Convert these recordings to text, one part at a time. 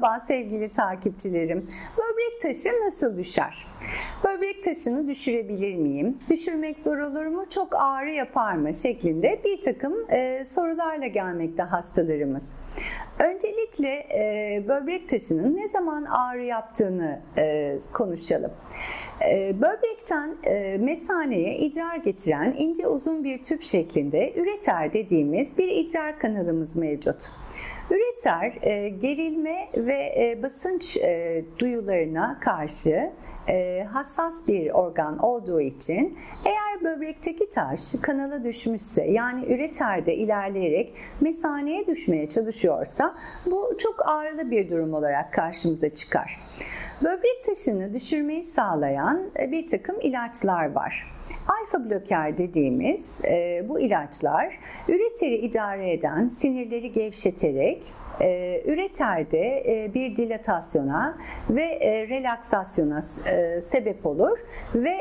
Merhaba sevgili takipçilerim. Böbrek taşı nasıl düşer? Böbrek taşını düşürebilir miyim? Düşürmek zor olur mu? Çok ağrı yapar mı? şeklinde bir takım e, sorularla gelmekte hastalarımız. Öncelikle e, böbrek taşının ne zaman ağrı yaptığını e, konuşalım. E, böbrekten e, mesaneye idrar getiren ince uzun bir tüp şeklinde üreter dediğimiz bir idrar kanalımız mevcut. Üreter e, gerilme ve e, basınç e, duyularına karşı e, hassas bir organ olduğu için eğer böbrekteki taş kanala düşmüşse yani üreterde ilerleyerek mesaneye düşmeye çalışıyorsa bu çok ağrılı bir durum olarak karşımıza çıkar. Böbrek taşını düşürmeyi sağlayan e, bir takım ilaçlar var. Alfa bloker dediğimiz e, bu ilaçlar üreteri idare eden sinirleri gevşeterek e, üreterde bir dilatasyona ve e, relaksasyona sebep olur ve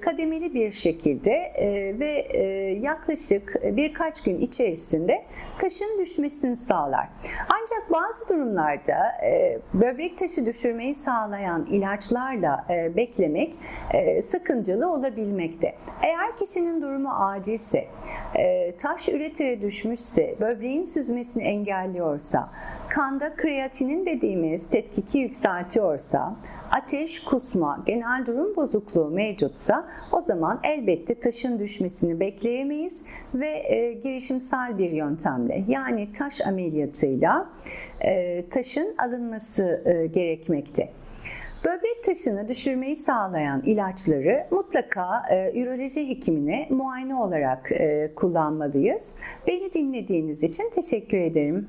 kademeli bir şekilde ve yaklaşık birkaç gün içerisinde taşın düşmesini sağlar. Ancak bazı durumlarda böbrek taşı düşürmeyi sağlayan ilaçlarla e, beklemek e, sakıncalı olabilmekte. Eğer kişinin durumu acilse, e, taş üretere düşmüşse, böbreğin süzmesini engelliyorsa, kanda kreatinin dediğimiz tetkiki yükseltiyorsa, ateş, kusma, genel durum bozukluğu mevcutsa o zaman elbette taşın düşmesini bekleyemeyiz ve e, girişimsel bir yöntemle yani taş ameliyatıyla e, taşın alınması e, gerekmekte. Böbrek taşını düşürmeyi sağlayan ilaçları mutlaka e, üroloji hekimine muayene olarak e, kullanmalıyız. Beni dinlediğiniz için teşekkür ederim.